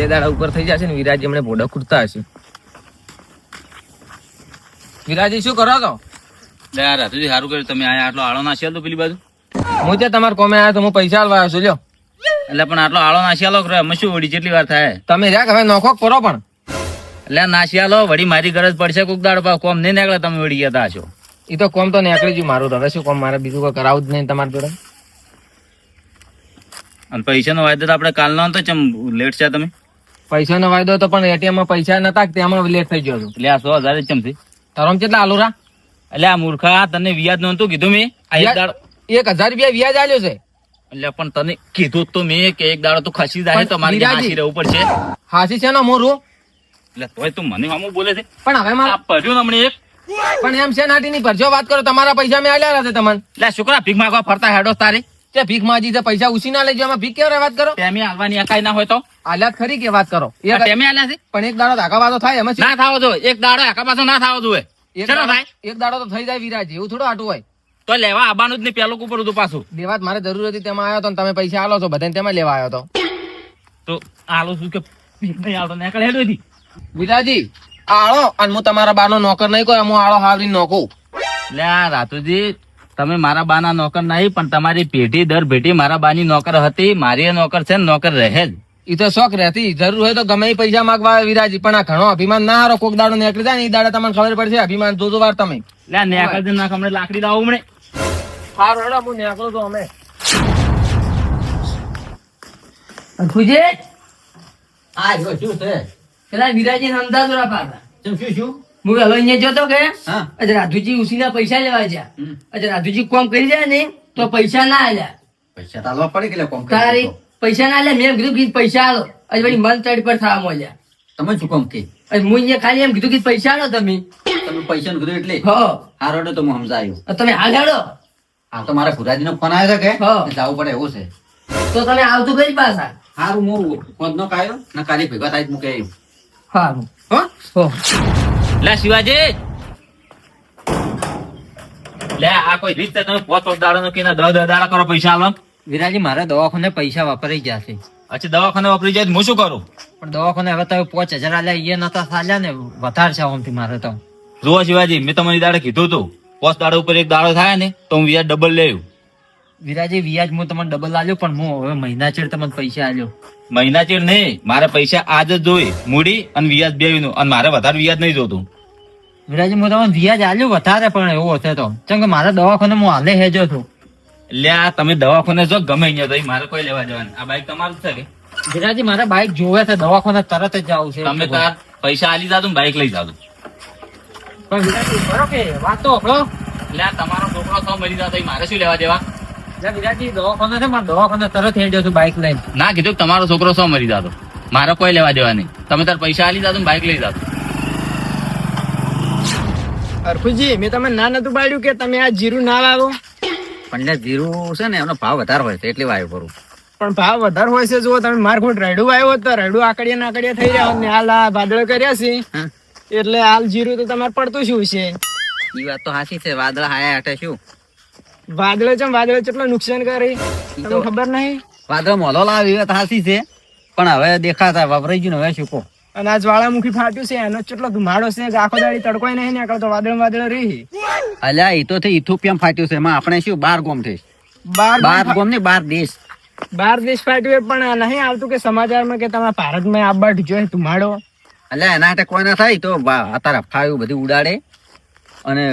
બે દાડા ઉપર થઈ જશે ને વિરાજી હમણાં ભોડા ખૂટતા હશે. વિરાજી શું કરો તો દયા આ સારું કર્યું. તમે આયા આટલો આળો નાસી આલો પેલી બાજુ? હું ત્યાં તમારા કોમે આવ્યો તો હું પૈસા આલવા આવ્યો છું લ્યો. એટલે પણ આટલો આળો નાસી આલો કરે અમે શું વળી જેટલી વાર થાય? તમે રહ્યા હવે નોખો કરો પણ. એટલે નાસી આલો વળી મારી ગરજ પડશે કોક દાડો પાછું. કોમ નહીં નીકળે તમે વળી ગયા તા છો. એ તો કોમ તો નીકળી ગયું મારું તો. હવે શું કોમ મારે બીજું કોઈ કરાવું જ નહીં તમારી જોડે. અને પૈસાનો વાયદો તો આપણે કાલનો હતો ચમ લેટ છે તમે? પૈસાનો વાયદો તો પણ એટીએમમાં પૈસા નતા કે તેમાં લેટ થઈ ગયો છું એટલે આ સો હજાર જ ચમથી તારો કેટલા આલુરા? એટલે આ મૂર્ખા તને વ્યાજ નહોતું કીધું મેં? એક હજાર રૂપિયા વ્યાજ આલ્યો છે? એટલે પણ તને કીધું તો મેં કે એક દાડો તો ખસી જાય તો મારે વિરાજી. રહેવું પડશે. હાસી છે ને મોરું? એટલે તોય તું મને આમ બોલે છે. પણ હવે મારા ને હમણાં એક. પણ એમ છે નાટી ની પરજો વાત કરો તમારા પૈસા મેં આલ્યા હતા તમને. એટલે છોકરા ભીખ માંગવા ફરતા હેડો તારે. તે ભીખ માજી છે પૈસા ઉછી ના લેજો એમાં ભીખ કેવા વાત કરો? તેમી હાલવાની અકાઈ ના હોય તો. આલ્યા ખરી કે વાત કરો? તેમી હાલ્યા છે? પણ એક દાડો ધાકા વાતો થાય એમાં ના થાવો જોઈએ એક દાડો ધાકા પાછો ના થાવો જોઈએ. એક દાડો- તો થઈ જાય વિરાજ એવું થોડું આટું હોય. તો લેવા આવવાનું જ નહીં પેલો ઉપર હતું પાછું. લેવા મારે જરૂર હતી તેમાં આવ્યો તો ને તમે પૈસા આલો છો બધાને તેમાં લેવા આવ્યો તો. તો આલો શું કે હતી વિરાજી આળો અને હું તમારા બાનો નોકર નહીં કહું હું આળો હાવરી નોકું. લે રાતુજી તમે મારા બાના નોકર નહીં પણ તમારી પેઢી દર પેઢી મારા બાની નોકર હતી. મારી એ નોકર છે ને નોકર રહે જ. એ તો શોખ રહેતી. જરૂર હોય તો ગમે એ પૈસા માંગવા આવે વિરાજી પણ આ ઘણો અભિમાન ના હારો કોક દાડો નીકળી જાય ને એ દાડે તમને ખબર પડશે. અભિમાન જોજો વાર તમે. લે નેકળ દે નાખ લાકડી દાવ હમણે. સારું હેડો હું નેકળું તો અમે. ખુજે આ જો શું છે? પેલા વિરાજી સમજાતો રા પાછા શું શું શું? હું વેલો અહીંયા જોતો કે આજે રાજુજી ઉસીના પૈસા લેવા છે. આજે રાજુજી કોમ કરી જાય ને તો પૈસા ના આલ્યા. પૈસા તાલવા પડે કે કોમ કરી તારી પૈસા ના આલ્યા મેં કીધું કે પૈસા આલો. આજે વળી મન તડ પર થવા મળ્યા તમે શું કોમ કે? હું અહીંયા ખાલી એમ કીધું કે પૈસા આલો તમે. તમે પૈસા નું કીધું એટલે? હો. હારો તો હું સમજાયો. તમે હાલ હા તો મારા ભુરાજી નો ફોન આવ્યો કે? જવું પડે એવું છે. તો તમે આવતું કઈ પાછા. હારું મોરું ફોન નો કાયો ના કાલે ભેગા થાય મૂકે આવ્યું સારું હો? હો. લે શિવાજી. લે આ કોઈ રીત છે તમે પોત પોત દાડો નો કે દસ દસ દાડા કરો પૈસા આલો. વિરાજી મારા દવાખાને પૈસા વાપરી ગયા છે અચ્છા દવાખાને વાપરી જાય તો હું શું કરું? પણ દવાખાને હવે તમે પોચ હજાર આલ્યા એ નતા ચાલ્યા ને વધારે છે આમથી મારે તો. જુઓ શિવાજી મેં તમને દાડે કીધું હતું પોચ દાડો ઉપર એક દાડો થાય ને તો હું વ્યાજ ડબલ લેવું વિરાજી વ્યાજ હું તમને ડબલ આલ્યો પણ હું હવે મહિના છેડ તમને પૈસા આલ્યો. મહિના ચેડ નહીં મારે પૈસા આજ જ જોઈ મૂડી અને વ્યાજ બે અને મારે વધારે વ્યાજ નહીં જોતું. વિરાજી હું તમને વ્યાજ આલ્યો વધારે પણ એવો હશે તો. કેમ કે મારા દવાખાને હું હાલે હેજો છું. એટલે આ તમે દવાખાને જો ગમે અહીંયા તો મારે કોઈ લેવા જવાનું. આ બાઈક તમારું છે કે? વિરાજી મારે બાઈક જોવે છે દવાખાને તરત જ જવું છે. તમે તાર પૈસા આલી જાતું બાઈક લઈ જાતું પણ વિરાજી બરો કે વાત તો હકલો એટલે તમારો છોકરો તો મરી જતો મારે શું લેવા દેવા? ના કીધું તમારો છોકરો સો મરી જતો. મારે કોઈ લેવા દેવા નહીં. તમે તાર પૈસા આલી જાતું બાઈક લઈ જાતું. અર્પુજી મેં તમે ના નતું પાડ્યું કે તમે આ જીરું ના લાવો પણ જીરું છે ને એનો ભાવ વધારે હોય છે એટલે વાયુ કરું પણ ભાવ વધારે હોય છે જો તમે માર ખોટ રેડું આવ્યો તો રેડું આકડિયા નાકડિયા થઈ રહ્યા ને હાલ આ વાદળ કર્યા છે. એટલે હાલ જીરું તો તમારે પડતું શું છે? એ વાત તો સાચી છે વાદળ હાયા હાટે શું? વાદળો ચમ વાદળો કેટલો નુકસાન કરે? તમને ખબર નહીં? વાદળ મોલો લાવી સાચી છે. પણ હવે દેખાતા વાપરાઈ ગયું હવે શું અને આ જ્વાળામુખી ફાટ્યું છે એનો કેટલો ધુમાડો છે આખો દાડી તડકોય નહીં નીકળતો વાદળ વાદળ રહી. અલ્યા એ તો થઈ ઇથોપિયામાં ફાટ્યું છે. એમાં આપણે શું બાર ગોમ થઈ બાર બાર ગોમ ને બાર દેશ. બાર દેશ ફાટ્યું પણ નહીં આવતું કે સમાચારમાં કે તમે ભારતમાં આબા જોઈએ ધુમાડો? અલ્યા એના હાટે કોઈ ના થાય તો અત્યારે ફાયું બધું ઉડાડે. અને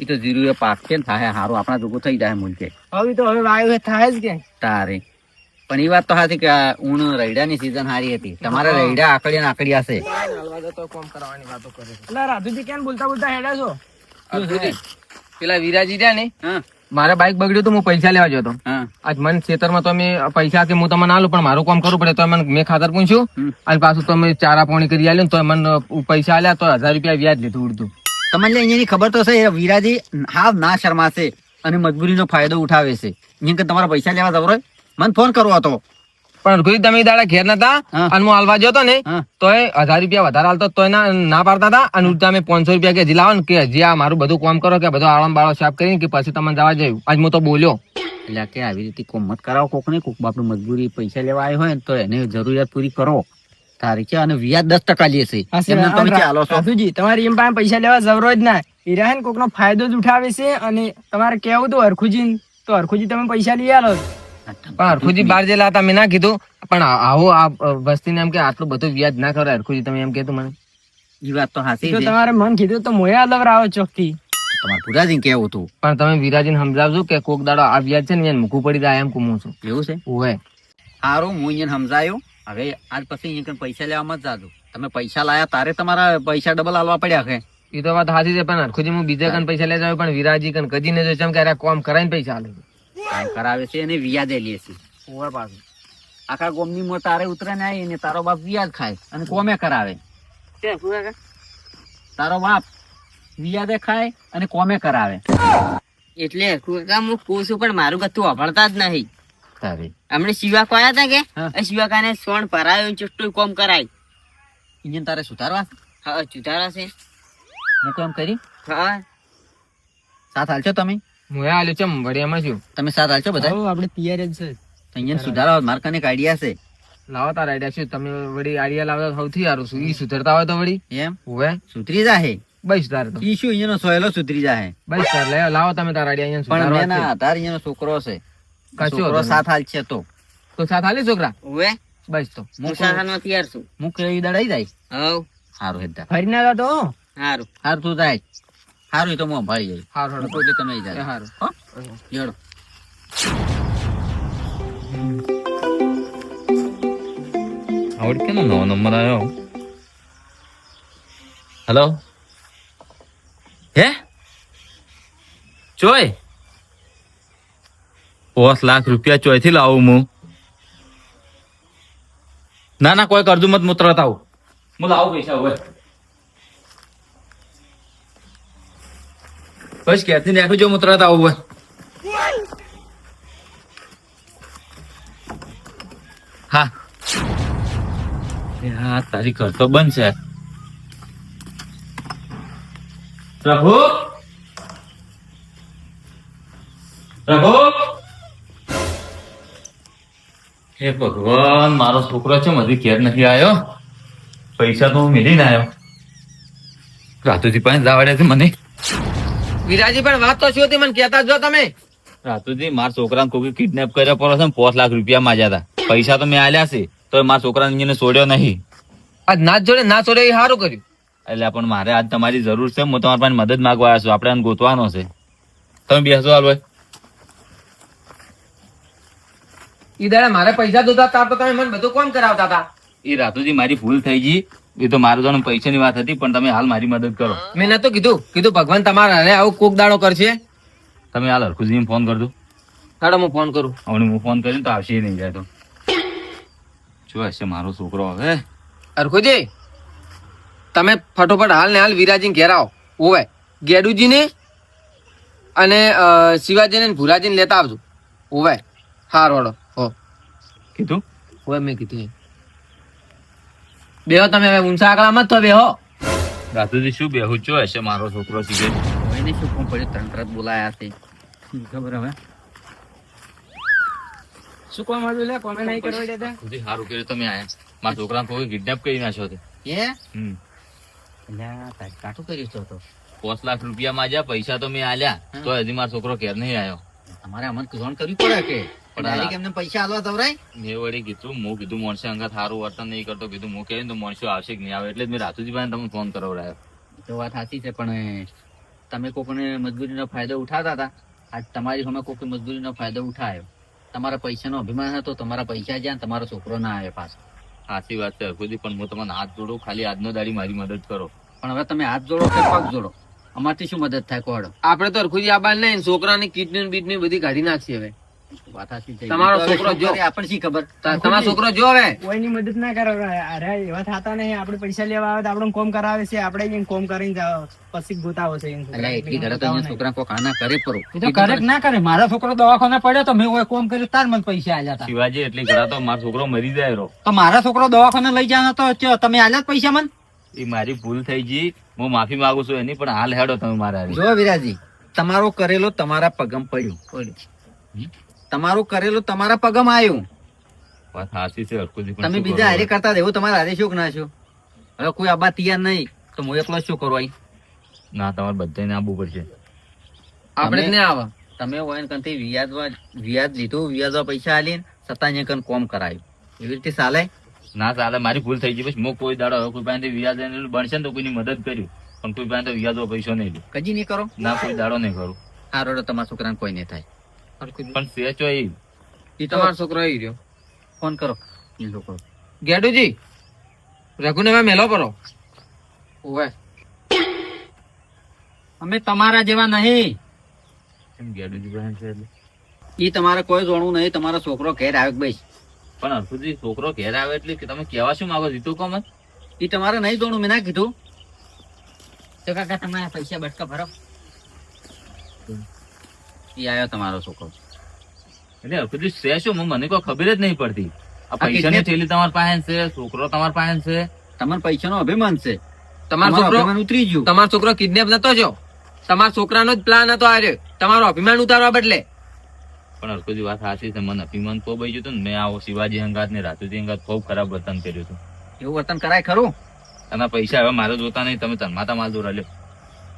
એ તો જીરું એ પાક છે ને થાય હારું. આપણા જોગું થઈ જાય મૂલકે હવે તો હવે વાયુ થાય જ કે. તારે. પણ એ વાત તો હાથી કે ઊણ રૈડાની સીઝન સારી હતી. તમારે રૈડા આકડી આકડી હશે. રાધુજી કેમ બોલતા બોલતા હેડા છો? પેલા વિરાજી રહ્યા ને? મારે બાઇક બગડ્યું તો હું પૈસા લેવા જતો આજ મન ખેતરમાં તમે પૈસા કે હું તમને આલું પણ મારું કામ કરવું પડે તો મને મેં ખાતર પૂછ્યું. અને પાછું તમે ચારા પાણી કરી આલ્યું તો મને પૈસા આલ્યા તો હજાર રૂપિયા વ્યાજ લીધું ઉડતું. તમને અહીંયાની ખબર તો છે વિરાજી હાવ ના શરમાશે અને મજબૂરીનો ફાયદો ઉઠાવે છે. જેમ કે તમારા પૈસા લેવા જવરો મને ફોન કરવો હતો. પણ કોઈ તમે દાડા ઘેર નતા અને હું હાલવા જતો ને તો એ હજાર રૂપિયા વધારે હાલતો તો ના ના પાડતા હતા. અને ઉડતા મેં પાંચસો રૂપિયા કે હજી લાવો કે હજી આ મારું બધું કામ કરો કે બધો આળમ બાળો સાફ કરીને કે પછી તમને જવા જયું આજ હું તો બોલ્યો. એટલે કે આવી રીતે કોમત કરાવો કોક ને કોક. બાપનું મજબૂરી પૈસા લેવા આવ્યો હોય તો એને જરૂરિયાત પૂરી કરો. તારી છે અને વ્યાજ દસ ટકા લેશે એમને તમે ચાલો છો. સાધુજી તમારી એમ પાસે પૈસા લેવા જરૂર જ ના. હીરા કોકનો ફાયદો જ ઉઠાવે છે અને તમારે કેવું તો હરખુજી તો હરખુજી તમે પૈસા લઈ આલો. હરખુજી બાર જેલા હતા મેં ના કીધું. પણ આવો આ વસ્તીને એમ કે આટલું બધું વ્યાજ ના કરે હરખુજી તમે એમ કહેતું મને. એ વાત તો હાસી છે. તમારે મન કીધું તો મોયા લવરાવો ચોકથી. તમારે ભુરાજી કેવું હતું. પણ તમે વિરાજીને સમજાવજો કે કોક દાડો આ વ્યાજ છે ને એને મૂકવું પડી જાય એમ કુમું છું. એવું છે? ઓવે. સારું હું અહીંયા સમજાયું. હવે આજ પછી અહીંયા પૈસા લેવા મત જાજો. તમે પૈસા લાયા તારે તમારા પૈસા ડબલ આલવા પડ્યા છે. એ તો વાત સાચી છે પણ હરખુજી હું બીજા કન પૈસા લેતા પણ વિરાજી કન કદી ને જો ચમ કે કોમ કરાવીને પૈસા આલે કામ કરાવે છે અને વ્યાજે લે છે ઓવે પાછું. આખા ગોમની મોં તારે ઉતરે ને આવી ને તારો બાપ વ્યાજ ખાય અને કોમે કરાવે. તારો બાપ વ્યાજે ખાય અને કોમે કરાવે. એટલે હું કહું છું પણ મારું કથું વાપરતા જ નહીં. તારે. અમને શિવા કોયા હતા કે? એ શિવા કાને સોણ ભરાયો ચુટ્ટું કોમ કરાય. ઇન્જન તારે સુધારવા? છે? હા ચુધારા છે. હું કેમ કરી? હા. સાથ હાલશો તમે? હું એ હાલ્યો છું વડિયામાં છું. તમે સાથ હાલશો બધા? આપણે તૈયાર જ છે. અહીંયા સુધારવા મારા કને આઈડિયા છે. લાવો તારા આઈડિયા છે તમે વળી આઈડિયા લાવતા સૌથી સારું શું? ઈ સુધરતા હોય તો વળી. એમ? ઓવે સુધરી જાહે. બસ તાર તો. ઈ શું અહીંયાનો સોયલો સુધરી જાહે? બસ તાર લાવો તમે તારા આઈડિયા પણ અહીંયા મેં ના સુધારવા આધાર અહીંયાનો છોકરો છે. છોકરો સાથ હાલ છે તો. તો સાથ હાલે છોકરા? ઓવે બસ તો. હું સાસાનો તૈયાર છું. મુક એ દડાઈ જાય. હવ. સારું હેતા ફરી ના તો? સારું સારું તું જાય. સારું તો હું ભાઈ જાય. સારું હારું. મૂકો તમે જાય સારું હો? જોડો આવડ કેનો નવો નંબર આવ્યો હેલો? હે? ચોય? પાંચ લાખ રૂપિયા ચોયથી લાવું હું. ના ના, કોઈ કરજું, મત મૂત્ર આવું હું લાવું પૈસા હવે. બસ ક્યાંથી નાખું જો મૂત્ર આવું હવે. હા. હા, તારી ઘર તો બનશે પ્રભુ? પ્રભુ? હે ભગવાન મારો છોકરો છે હજી ઘેર નથી આવ્યો. પૈસા તો હું મેળીને આવ્યો. રાતુજી પાસે જવાડ્યા છે મને. વિરાજી પણ વાત તો શું હતી? મને કહેતા જો તમે. રાતુજી મારા છોકરાને કોઈ કિડનેપ કર્યો પડો છે પાંચ લાખ રૂપિયા માજ્યા હતા પૈસા તો મેં આલ્યા છે તો મારા છોકરાને એને છોડ્યો નહીં. આજ નાચ જોડે ના છોડે એ સારું કર્યું. એટલે પણ મારે આજ તમારી જરૂર છે હું તમારા પાસે મદદ માંગવા આવ્યો છું. આપણે ગોતવાનો છે. તમે બેસો હાલ ભાઈ. ઈ દાડા મારે પૈસા જોતા હતા તો તમે મને બધું કોમ કરાવતા હતા એ રાતુજી મારી ભૂલ થઈ ગઈ. એ તો મારું જોડે પૈસાની વાત હતી પણ તમે હાલ મારી મદદ કરો. મેં નતું કીધું. કીધું ભગવાન તમારા અરે આવું કોક દાડો કરશે. તમે હાલ હરખુજી ફોન કરજો. હાડો હું ફોન કરું. હવે હું ફોન કરીને તો આવશે નહીં જાય તો. જો હશે મારો છોકરો હવે? અરખુજી તમે ફટોફટ હાલ ને હાલ વિરાજીને ઘેર આવો. ઓવે ગેડુજીને અને શિવાજીને ભુરાજીને લેતા આવજો. ઓવે હાર હો કીધું? ઓવે મેં કીધું બેહો તમે હવે ઊંચા આકડા મત તો બેહો. દાદુજી શું બેહું? છો હશે મારો છોકરો છે એને શું કોમ પડ્યું? ત્રણ તરત બોલાયા છે. ખબર હવે? શું કોમ હતું લે? કોમે નહીં કરવા દેતા ખુદી સારું કર્યું તમે આયા. મારા છોકરાને કોઈ કિડનેપ કરી નાખ્યો છે. એ હમ. તારી કાઠું કર્યું છે તો. પાંચ લાખ રૂપિયા માંગ્યા પૈસા તો મેં આલ્યા. તો હજી મારો છોકરો ઘેર નહીં આવ્યો. તમારે અમને જોણ કરવી પડે કે? ડાયરેક્ટ એમને પૈસા આલવા દવરાય મેં વળી કીધું હું કીધું મોણસે અંગત સારું વર્તન નહીં કરતો. કીધું હું તો મોણસો આવશે કે નહીં આવે? એટલે જ મેં રાતુજી તમને ફોન કરાવડાયો તો વાત સાચી છે પણ તમે કોકને મજબૂરીનો ફાયદો ઉઠાતા હતા. આજ તમારી સામે મજબૂરી મજબૂરીનો ફાયદો ઉઠાયો. તમારા પૈસાનો અભિમાન હતો તમારા પૈસા જ્યાં તમારો છોકરો ના આવે પાછો. સાચી વાત છે હરખુજી પણ હું તમને હાથ જોડો ખાલી આજનો દાડી મારી મદદ કરો. પણ હવે તમે હાથ જોડો કે પગ જોડો? અમારથી શું મદદ થાય કોડો આપણે તો અરખુજી આ બાર નહીં છોકરાની કિડની બીટની બધી કાઢી નાખીએ હવે. તમારો છોકરો જો. આપણને શી ખબર? તમારો છોકરો જો હવે? કોઈની મદદ ના કરો અરે એવા થતા નહીં. આપણે પૈસા લેવા આવે તો આપણે કોમ કરાવે છે. આપણે અહીંયા કોમ કરીને જાઓ પછી ગોતાવો છે એમ એટલી ઘરે તો છોકરા કોક આના કરે પરો તો કરે ના કરે. મારા છોકરો દવાખાને પડ્યો તો મેં કોમ કર્યું તાર મને પૈસા આલ્યા હતા શિવાજી એટલી ઘરે તો મારો છોકરો મરી જાય રો તો મારા છોકરો દવાખાને લઈ જવાનો તો તમે આલ્યા પૈસા મને? એ મારી ભૂલ થઈ ગઈ હું માફી માંગુ છું એની પણ હાલ હેડો તમે મારા જો વિરાજી તમારો કરેલો તમારા પગમ પડ્યું. તમારું કરેલું તમારા પગમ આવ્યું. વાત સાચી છે હરખુજી તમે બીજા હારે કરતા એવું તમારે હારે શું ના છો હવે કોઈ આબા તૈયાર નહીં તો હું એકલો શું કરું અહીં? ના તમારે બધાને આવવું પડશે. આપણે જ નહીં આવે. તમે હોય ને કંથી વ્યાજમાં વ્યાજ લીધું વ્યાજમાં પૈસા આલીને સત્તા કંઈ કન કોમ કરાયું. એવી રીતે ચાલે? ના ચાલે મારી ભૂલ થઈ ગઈ પછી હું કોઈ દાડો કોઈ પાસેથી વ્યાજ લઈને બનશે ને તો કોઈની મદદ કર્યું પણ કોઈ પાસે વ્યાજો પૈસો નહીં કજી નહીં કરો? ના કોઈ દાડો નહીં કરું. આ રોડો તમારા છોકરાને કોઈ નહીં થાય. પણ સેચો એ. ઈ તમારો છોકરો આવી રહ્યો. ફોન કરો. ઈ લોકો. ગેડુજી રઘુને મેં મેલો પરો ઓવે અમે તમારા જેવા નહીં. એમ ગેડુજી બહેન છે એટલે? ઈ તમારે કોઈ જોણું નહીં તમારો છોકરો ઘેર આવે ભાઈ પણ હરખુજી છોકરો ઘેર આવે એટલે કે તમે કહેવા શું માંગો જીતું કોમ એ ઈ તમારે નહીં જોણું મેં ના કીધું. તો કાકા તમારા પૈસા બટકા ભરો. ઈ આવ્યો તમારો છોકરો. એટલે હરખુજી છે શું? મને કોઈ ખબર જ નહીં પડતી. આ પૈસાની થેલી તમારી પાસે છે છોકરો તમારી પાસે છે? પૈસા પૈસાનો અભિમાન છે. તમારો તમારો છોકરો ઉતરી ગયું. તમારો છોકરો કિડનેપ નતો જો તમારા છોકરાનો જ પ્લાન હતો આજે. તમારો અભિમાન ઉતારવા બદલે. પણ હરખુજી વાત સાચી છે. મને અભિમાન તો આવી ગયું હતું ને. મેં આવો શિવાજી અંગાત ને રાજુજી અંગાત ખૂબ ખરાબ વર્તન કર્યું હતું. એવું વર્તન કરાય ખરું? અને પૈસા હવે મારે જોતા નહીં. તમે તન્માતા માલ દોરા લ્યો.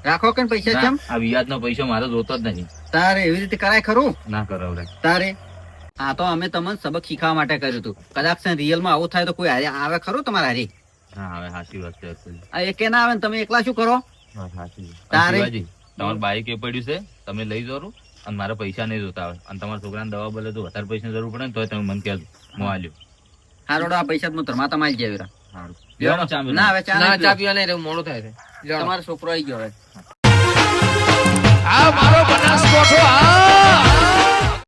રાખો કે પૈસા ના, કેમ? આ વ્યાજનો પૈસો મારે જોતો જ નહીં. તારે એવી રીતે કરાય ખરું? ના કરાવડે તારે? આ તો અમે તમને સબક શીખવા માટે કર્યું હતું. કદાચ રિયલમાં આવું થાય તો કોઈ આવે ખરું તમારા હારી? હા હવે સાચી વાત છે એકે ના આવે ને તમે એકલા શું કરો? તારે- તમારું બાઈક એ પડ્યું છે તમે લઈ જાઓ અને મારા પૈસા નહીં જોતા આવે અને તમારા છોકરાને દવા બોલે તો વધારે પૈસાની જરૂર પડે ને તો તમે મને કહેજો. હું આલ્યો. હા રોડો આ પૈસા હું ધર્માતા માલ જાવી. ના હવે ચા ના ચા પીવા. નહીં મોડું થાય છે. તમારો છોકરો આવી ગયો હવે. આ મારો બનાસકોઠો આ